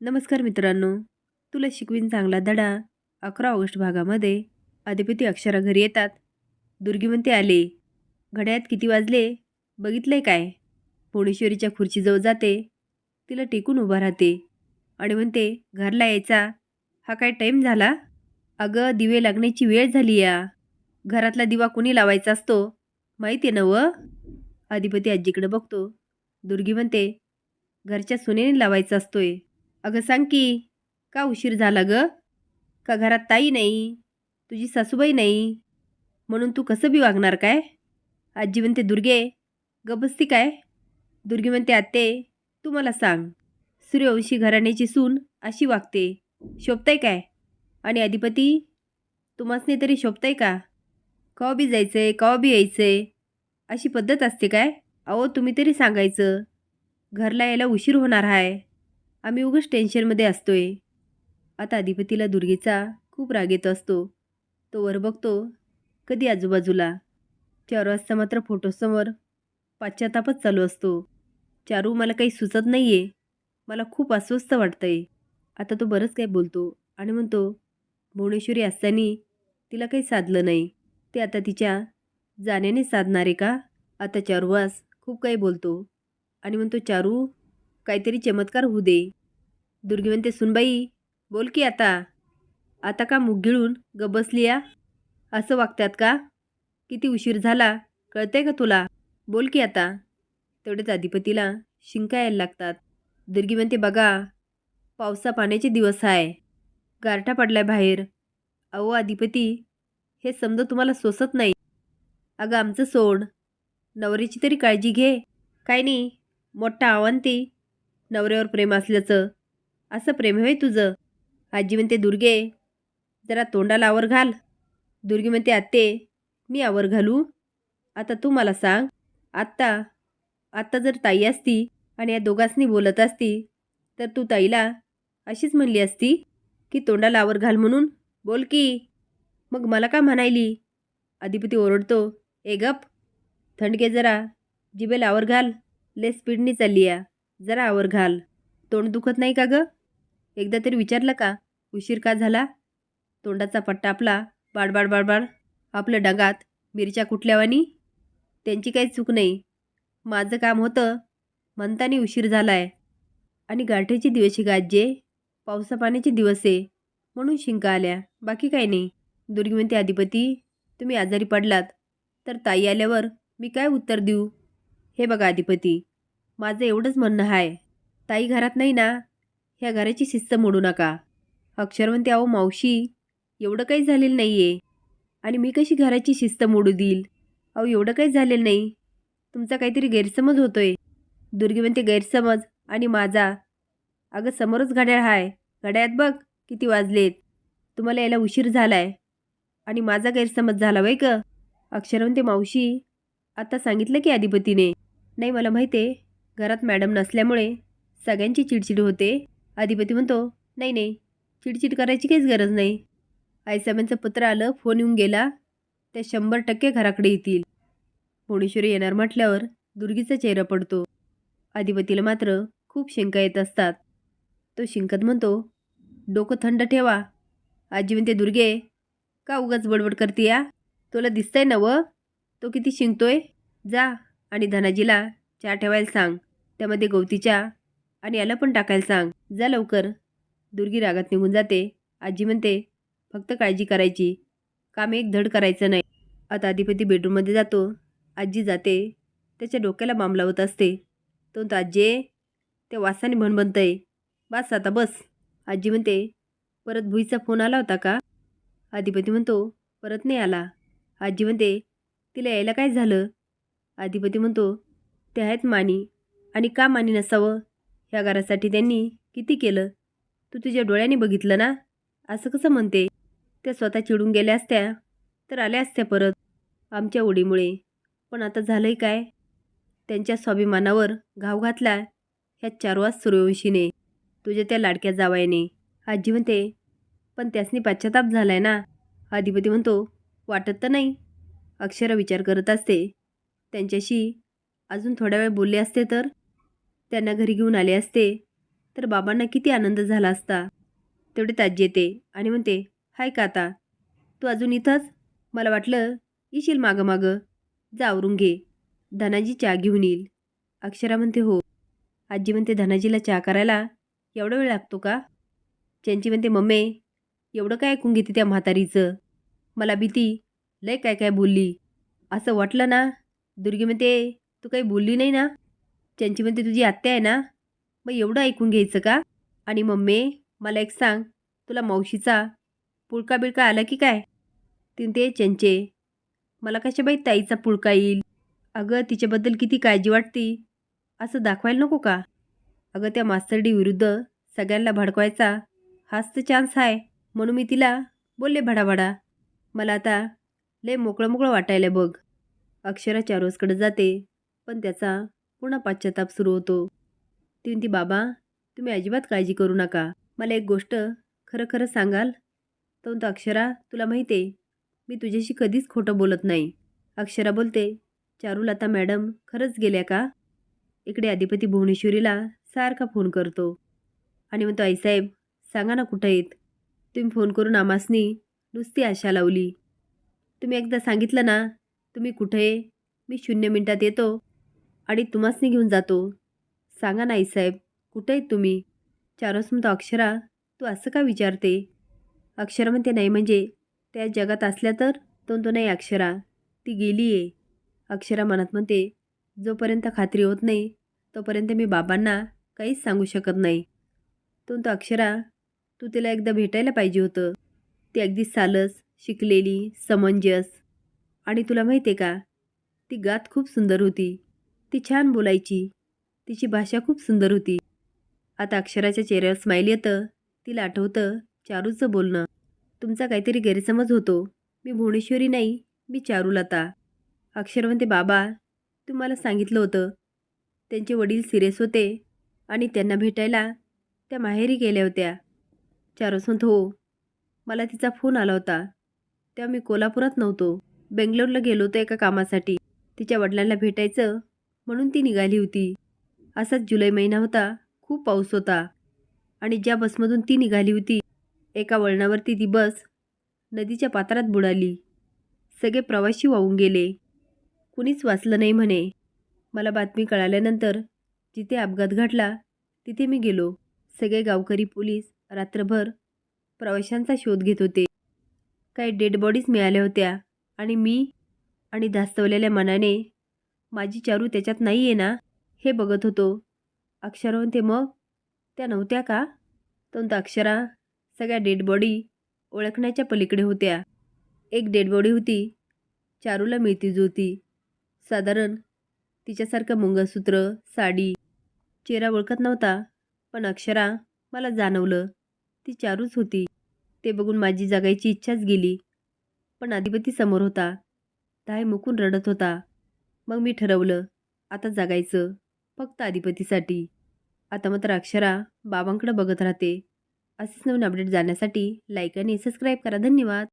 नमस्कार मित्रांनो. तुला शिकवीन चांगला धडा. अकरा ऑगस्ट भागामध्ये अधिपती अक्षरा घरी येतात. दुर्गी म्हणते आले. घड्यात किती वाजले? बघितलंय काय? भुवनेश्वरीच्या खुर्चीजवळ जाते. तिला टेकून उभा राहते. आणि म्हणते घरला यायचा. हा काय टाईम झाला? अगं दिवे लागण्याची वेळ झाली या. घरातला दिवा कोणी लावायचा असतो? माहिती आहे ना व? अधिपती आजीकडे बघतो. दुर्गी म्हणते घरच्या सुनेने लावायचा असतोय. अगं सांग की का उशीर झाला ग? का घरात ताई नाही? तुझी सासूबाई नाही? म्हणून तू कसं बी वागणार काय? आजी म्हणते दुर्गे गबस्ती काय? दुर्गे म्हणते आत्ते तू मला सांग सूर्यवंशी घराण्याची सून अशी वागते शोभताय काय? आणि अधिपती तुम्हासने तरी शोभताय का? कवा बी आहे कवा बी आहे अशी पद्धत असते काय? अहो तुम्ही तरी सांगायचं घरला यायला उशीर होणार आहे आम्ही उगाच टेन्शनमध्ये असतोय. आता अधिपतीला दुर्गेचा खूप राग येत असतो. तो वर बघतो कधी आजूबाजूला? चार वाजता मात्र फोटोसमोर पाश्चातापच चालू असतो. चारू मला काही सुचत नाही आहे मला खूप अस्वस्थ वाटतंय. आता तो बरंच काही बोलतो आणि म्हणतो भुवनेश्वरी असताना तिला काही साधलं नाही. ते आता तिच्या जाण्याने साधणार आहे का? आता चारूवास खूप काही बोलतो आणि म्हणतो चारू काहीतरी चमत्कार होऊ दे. दुर्गी म्हणते सुनबाई बोल की आता. आता का मुग गिळून ग बसली या? असं वागतात का? किती उशीर झाला कळतंय का तुला? बोल की आता. तेवढेच अधिपतीला शिंका यायला लागतात. दुर्गी म्हणते बघा पावसा पाण्याचे दिवस आहे गारठा पडलाय बाहेर. अहो अधिपती हे समजा तुम्हाला सोसत नाही. अगं आमचं सोड. नवऱ्याची तरी काळजी घे. काय नाही मोठा आव्हान ते नवऱ्यावर प्रेम असल्याचं असं प्रेम होय तुझं? आजी म्हणते दुर्गे जरा तोंडाला आवर घाल. दुर्गी म्हणते आत्ते मी आवर घालू? आता तू मला सांग आत्ता आत्ता जर ताई असती आणि या दोघांनी बोलत असती तर तू ताईला अशीच म्हणली असती की तोंडाला आवर घाल म्हणून? बोल की. मग मला का म्हणायली? अधिपती ओरडतो ए गप थंडके जरा जिबेला आवर घाल ले स्पीडनी चालली या जरा आवर घाल. तोंड दुखत नाही का गं? एकदा तरी विचारलं का? उशीर का झाला? तोंडाचा पट्टा आपला. बाडबाड बाडबाड आपलं डगात. मिरच्या कुठल्यावानी? त्यांची काही चूक नाही. माझं काम होतं. म्हणतानी उशीर झालाय. आणि गाठीचे दिवस गाजे. पावसापाण्याचे दिवस आहे. म्हणून शिंका आल्या. बाकी काही नाही. दुर्गी म्हणते अधिपती तुम्ही आजारी पडलात. तर ताई आल्यावर मी काय उत्तर देऊ? हे बघा अधिपती माझं एवढंच म्हणणं आहे ताई घरात नाही ना? ह्या घराची शिस्त मोडू नका. अक्षर म्हणते अहो मावशी एवढं काही झालेलं नाही आहे आणि मी कशी घराची शिस्त मोडू देईल? अहो एवढं काही झालेलं नाही. तुमचा काहीतरी गैरसमज होतोय. दुर्गी म्हणते गैरसमज आणि माझा. अगं समोरच घड्याळ आहे घड्याळात बघ किती वाजलेत. तुम्हाला यायला उशीर झालाय. आणि माझा गैरसमज झाला बाई का अक्षर म्हणते मावशी आता सांगितलं की अधिपतीने. नाही मला माहिती आहे घरात मॅडम नसल्यामुळे सगळ्यांची चिडचिड होते. अधिपती म्हणतो नाही नाही चिडचिड करायची काहीच गरज नाही. आईसाहेबांचं पत्र आलं फोन येऊन गेला त्या शंभर टक्के घराकडे येतील. भुवनेश्वरी येणार म्हटल्यावर दुर्गीचा चेहरा पडतो. अधिपतीला मात्र खूप शिंका येत असतात. तो शिंकत म्हणतो डोकं थंड ठेवा. आजी म्हणते दुर्गे का उगाच बडबड करते या? तुला दिसतंय ना व? तो किती शिंकतोय. जा आणि धनाजीला चहा ठेवायला सांग. त्यामध्ये गवतीच्या आणि याला पण टाकायला सांग. जा लवकर. दुर्गी रागात निघून जाते. आजी म्हणते फक्त काळजी करायची. काम एक धड करायचं नाही. आता अधिपती बेडरूममध्ये जातो. आजी जाते. त्याच्या डोक्याला बाम लावत असते. तो म्हणतो, आजी त्या वासाने भणभणतंय बस आता बस. आजी म्हणते परत भुईचा फोन आला होता का? अधिपती म्हणतो परत नाही आला. आजी म्हणते तिला यायला काय झालं? अधिपती म्हणतो ते आहेत मानी आणि का मानी नसावं? ह्या घरासाठी त्यांनी किती केलं? तू तुझ्या डोळ्याने बघितलं ना? असं कसं म्हणते? त्या स्वतः चिडून गेल्या असत्या तर आल्या असत्या परत आमच्या ओढीमुळे. पण आता झालंय काय? त्यांच्या स्वाभिमानावर घाव घातला ह्या चारवास सूर्यवंशीने तुझ्या त्या लाडक्या जावायने. आजी म्हणते पण त्यासनी पश्चाताप झालाय ना? अधिपती म्हणतो वाटत तर नाही. अक्षरा विचार करत असते. त्यांच्याशी अजून थोड्या वेळ बोलले असते तर? त्यांना घरी घेऊन आले असते. तर बाबांना किती आनंद झाला असता. तेवढे ताजी येते आणि म्हणते हाय का आता तू अजून इथंच? मला वाटलं येशील मागं मागं. जावरून घे. धनाजी चहा घेऊन येईल. अक्षरा म्हणते हो. आजी म्हणते धनाजीला चहा करायला एवढा वेळ लागतो का? त्यांची म्हणते मम्मी एवढं काय ऐकून घेते त्या म्हातारीचं? मला भीती. लय काय काय बोलली. असं वाटलं ना? दुर्गी म्हणते तू काही बोलली नाही ना? ज्यांची म्हणते तुझी आत्या आहे ना? मग एवढं ऐकून घ्यायचं का? आणि मम्मी मला एक सांग. तुला मावशीचा पुळका बिळका आला की काय? तीन ते चंचे मला कशा बाई ताईचा पुळका येईल? अगं तिच्याबद्दल किती काळजी वाटती? असं दाखवायला नको का? अगं त्या मास्तरडी विरुद्ध सगळ्यांना भडकवायचा हाच तर चान्स आहे म्हणून मी तिला बोलले भडाभडा मला आता लय मोकळं मोकळं वाटायला बघ. अक्षरा चारोसकडे जाते पण त्याचा पुन्हा पाश्चाताप सुरू होतो. ती म्हणती बाबा तुम्ही अजिबात काळजी करू नका. मला एक गोष्ट खरं खरं सांगाल. तो म्हणतो अक्षरा तुला माहिती आहे मी तुझ्याशी कधीच खोटं बोलत नाही. अक्षरा बोलते चारुलता मॅडम खरंच गेल्या का? इकडे अधिपती भुवनेश्वरीला सारखा फोन करतो. आणि म्हणतो आईसाहेब सांगा ना कुठं आहेत? तुम्ही फोन करून आमासनी नुसती आशा लावली. तुम्ही एकदा सांगितलं ना तुम्ही कुठे आहे? मी शून्य मिनटात येतो. आणि तुम्हासनी घेऊन जातो. सांगा नाही साहेब कुठे आहेत तुम्ही? चारोस म्हणतो अक्षरा तू असं का विचारते? अक्षरा म्हणते नाही म्हणजे त्या जगात असल्या तर तो नाही अक्षरा. ती गेली आहे अक्षरा मनात म्हणते जोपर्यंत खात्री होत नाही तोपर्यंत मी बाबांना काहीच सांगू शकत नाही. तो अक्षरा तू तिला एकदा भेटायला पाहिजे होतं. ती अगदी सालस शिकलेली समंजस. आणि तुला माहिती आहे का? ती गात खूप सुंदर होती. ती छान बोलायची. तिची भाषा खूप सुंदर होती. आता अक्षराच्या चेहऱ्यावर स्माईल येतं. तिला आठवतं चारूचं बोलणं. तुमचा काहीतरी गैरसमज होतो. मी भुवनेश्वरी नाही मी चारूलता. अक्षर म्हणते बाबा तुम्हाला सांगितलं होतं. त्यांचे वडील सिरियस होते आणि त्यांना भेटायला त्या माहेरी गेल्या होत्या. चारूस म्हणत हो मला तिचा फोन आला होता. तेव्हा मी कोल्हापुरात नव्हतो. बेंगलोरला गेलो होतो एका कामासाठी. तिच्या वडिलांना भेटायचं म्हणून ती निघाली होती. असाच जुलै महिना होता. खूप पाऊस होता. आणि ज्या बसमधून ती निघाली होती एका वळणावरती ती बस नदीच्या पात्रात बुडाली. सगळे प्रवासी वाहून गेले. कुणीच वाचलं नाही म्हणे. मला बातमी कळाल्यानंतर जिथे अपघात घडला तिथे मी गेलो. सगळे गावकरी पोलीस रात्रभर प्रवाशांचा शोध घेत होते. काही डेड बॉडीज मिळाल्या होत्या आणि मी आणि धास्तवलेल्या मनाने माझी चारू त्याच्यात नाही आहे ना? हे बघत होतो. अक्षरा म्हणते मग? त्या नव्हत्या का? तंत अक्षरा सगळ्या डेड बॉडी ओळखण्याच्या पलीकडे होत्या. एक डेड बॉडी होती. चारूला मिळती जुळती साधारण तिच्यासारखं मंगळसूत्र साडी चेहरा ओळखत नव्हता. पण अक्षरा मला जाणवलं. ती चारूच होती. ते बघून माझी जगायची इच्छाच गेली. पण अधिपती समोर होता. ताय मुकून रडत होता. मग मी ठरवलं आता जगायचं फक्त अधिपतीसाठी. आता मात्र अक्षरा बाबांकडं बघत राहते. असेच नवीन अपडेट जाण्यासाठी लाईक आणि सबस्क्राईब करा. धन्यवाद.